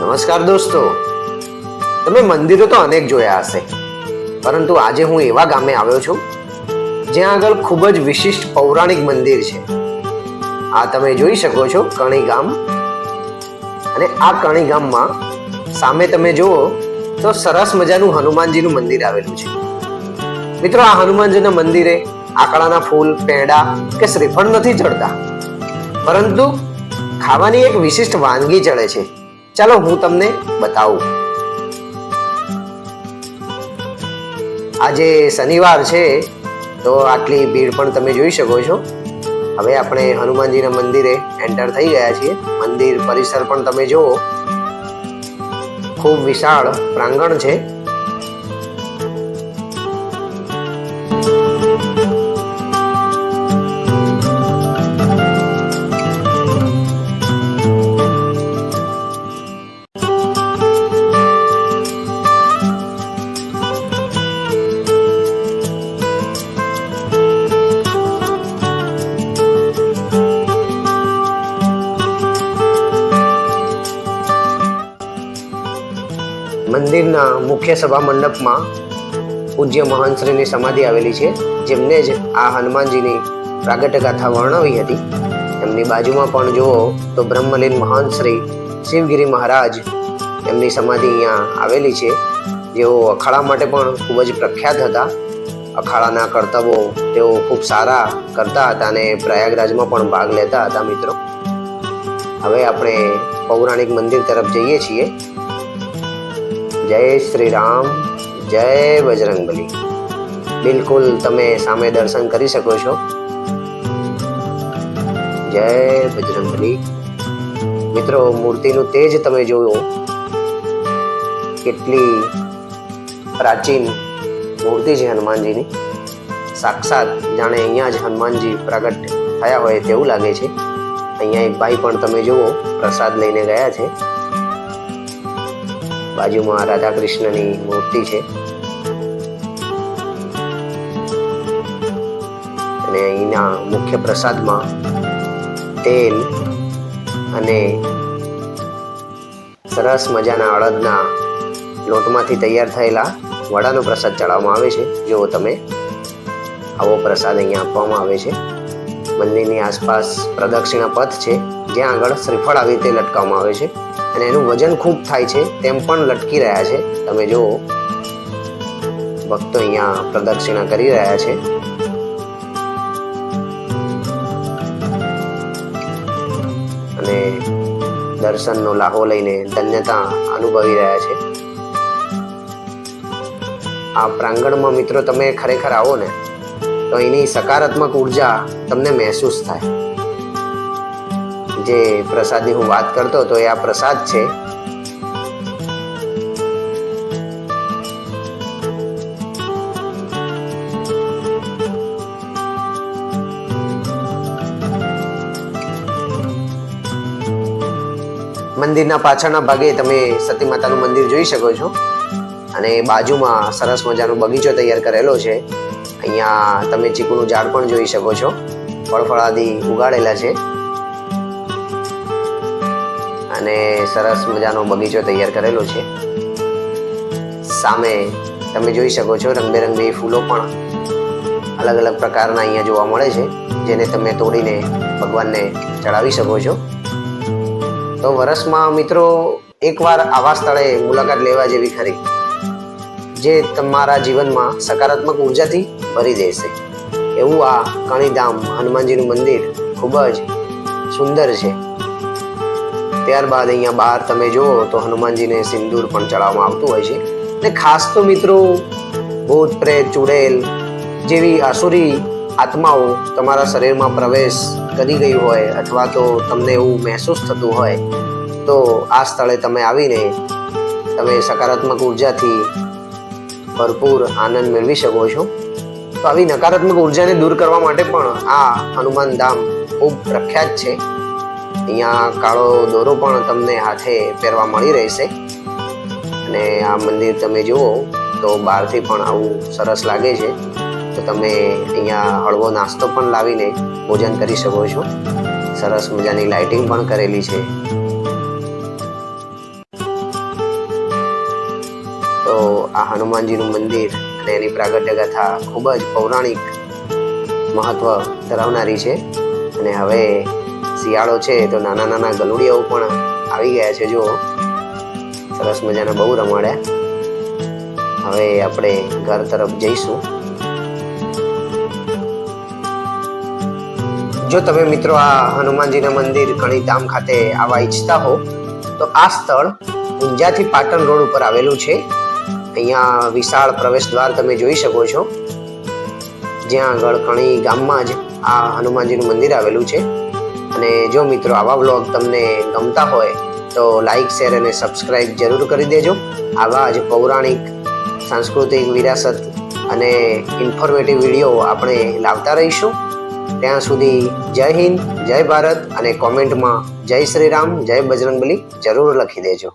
નમસ્કાર દોસ્તો. તમે મંદિરો તો અનેક જોયા હશે. પરંતુ આજે હું એવા ગામે આવ્યો છું, જ્યાં આગળ ખૂબ જ વિશિષ્ટ પૌરાણિક મંદિર છે. આ તમે જોઈ શકો છો કણી ગામ. અને આ કણી ગામમાં સામે તમે જુઓ તો સરસ મજાનું હનુમાનજીનું મંદિર આવેલું છે. મિત્રો, આ હનુમાનજીના મંદિરે આકડાના ફૂલ, પેંડા કે શ્રીફળ નથી ચડતા. પરંતુ ખાવાની એક વિશિષ્ટ વાનગી ચડે છે. ચાલો હું તમને બતાવું. આજે શનિવાર છે, તો આટલી ભીડ પણ તમે જોઈ શકો છો. હવે આપણે હનુમાનજીના મંદિરે એન્ટર થઈ ગયા છીએ. મંદિર પરિસર પણ તમે જુઓ. ખૂબ વિશાળ પ્રાંગણ છે. મંદિરના મુખ્ય સભા મંડપમાં પૂજ્ય મહંતશ્રીની સમાધિ આવેલી છે, જેમને જ આ હનુમાનજીની પ્રાગટ્યગાથા વર્ણવી હતી. એમની બાજુમાં પણ જુઓ તો બ્રહ્મલીન મહંશ્રી શિવગીરી મહારાજ એમની સમાધિ અહીંયા આવેલી છે. જેઓ અખાડા માટે પણ ખૂબ જ પ્રખ્યાત હતા. અખાડાના કરતબો તેઓ ખૂબ સારા કરતા હતા અને પ્રયાગરાજમાં પણ ભાગ લેતા હતા મિત્રો. હવે આપણે પૌરાણિક મંદિર તરફ જઈએ છીએ. જય શ્રી રામ જય બજરંગબલી. બિલકુલ તમે સામે દર્શન કરી શકો છો. જય બજરંગબલી. મિત્રો, મૂર્તિનું તેજ તમે જોયું. કેટલી પ્રાચીન મૂર્તિ છે હનુમાનજીની. સાક્ષાત જાણે અહીંયા જ હનુમાનજી પ્રગટ થયા હોય તેવું લાગે છે. અહીંયા એક ભાઈ પણ તમે જુઓ, પ્રસાદ લઈને ગયા છે. બાજુમાં રાધા કૃષ્ણની મૂર્તિ છે. અને અહીંના મુખ્ય પ્રસાદમાં તેલ અને સરસ મજાના અડદના લોટમાંથી તૈયાર થયેલા વડાનો પ્રસાદ ચડાવવામાં આવે છે. જો તમે આવો પ્રસાદ અહીંયા આપવામાં આવે છે. મંદિરની આસપાસ પ્રદક્ષિણા પથ છે. જ્યાં આગળ શ્રીફળ આવી રીતે લટકાવવામાં આવે છે. અને એનું વજન ખૂબ થાય છે તેમ પણ લટકી રહ્યા છે. તમે જુઓ, ભક્તો અહીંયા પ્રદક્ષિણા કરી રહ્યા છે. અને દર્શનનો લાહો લઈને ધન્યતા અનુભવી રહ્યા છે. આ પ્રાંગણમાં મિત્રો તમે ખરેખર આવો ને, તો એની સકારાત્મક ઊર્જા તમને મહેસૂસ થાય. જે પ્રસાદની હું વાત કરતો તો એ આ પ્રસાદ છે. મંદિરના પાછળના ભાગે તમે સતી માતાનું મંદિર જોઈ શકો છો. અને બાજુમાં સરસ મજાનો બગીચો તૈયાર કરેલો છે. અહીંયા તમે ચીકુનું ઝાડ પણ જોઈ શકો છો. ફળફળાદી ઉગાડેલા છે. અને સરસ મજાનો બગીચો તૈયાર કરેલો છે. સામે તમે જોઈ શકો છો રંગબેરંગી ફૂલો પણ અલગ અલગ પ્રકારના અહીંયા જોવા મળે છે, જેને તમે તોડીને ભગવાનને ચડાવી શકો છો. તો વરસમાં મિત્રો એકવાર આવા સ્થળે મુલાકાત લેવા જેવી ખરી, જે તમારા જીવનમાં સકારાત્મક ઉર્જાથી ભરી દેશે. એવું આ કણીધામ હનુમાનજીનું મંદિર ખૂબ જ સુંદર છે. ત્યારબાદ અહીંયા બહાર તમે જુઓ તો હનુમાનજીને સિંદૂર પણ ચડાવવામાં આવતું હોય છે. ને ખાસ તો મિત્રો ભૂત, પ્રેત, ચુડેલ જેવી આસુરી આત્માઓ તમારા શરીરમાં પ્રવેશ કરી ગઈ હોય અથવા તો તમને એવું મહેસૂસ થતું હોય, તો આ સ્થળે તમે આવીને તમે સકારાત્મક ઉર્જાથી ભરપૂર આનંદ મેળવી શકો છો. તો આવી નકારાત્મક ઉર્જાને દૂર કરવા માટે પણ આ હનુમાન ધામ ખૂબ પ્રખ્યાત છે. અહીંયા કાળો દોરો પણ તમને હાથે પહેરવા મળી રહેશે. અને આ મંદિર તમે જુઓ, તો બહારથી પણ આવું સરસ લાગે છે. તો તમે અહીંયા હળવો નાસ્તો પણ લાવીને ભોજન કરી શકો છો. સરસ મજાની લાઇટિંગ પણ કરેલી છે. તો આ હનુમાનજીનું મંદિર અને એની પ્રાગટ્ય કથા ખૂબ જ પૌરાણિક મહત્વ ધરાવનારી છે. અને હવે શિયાળો છે તો નાના નાના ગલુડિયાઓ પણ આવી ગયા છે જો સરસ મજાના બહુ રમાડ્યા. હવે આપણે ઘર તરફ જઈશું. જો તમે મિત્રો આ હનુમાનજીના મંદિર કણીધામ ખાતે આવવા ઈચ્છતા હો, તો આ સ્થળ ઊંઝાથી પાટણ રોડ ઉપર આવેલું છે. અહીંયા વિશાળ પ્રવેશ દ્વાર તમે જોઈ શકો છો. જ્યાં આગળ કણી ગામમાં જ આ હનુમાનજીનું મંદિર આવેલું છે. અને જો મિત્રો આવા વ્લોગ તમને ગમતા હોય, તો લાઈક શેર અને સબસ્ક્રાઈબ જરૂર કરી દેજો. આવા જ પૌરાણિક, સાંસ્કૃતિક વિરાસત અને ઇન્ફોર્મેટિવ વીડિયો આપણે લાવતા રહીશું. ત્યાં સુધી જય હિન્દ, જય ભારત અને કોમેન્ટમાં જય શ્રી રામ, જય બજરંગબલી જરૂર લખી દેજો.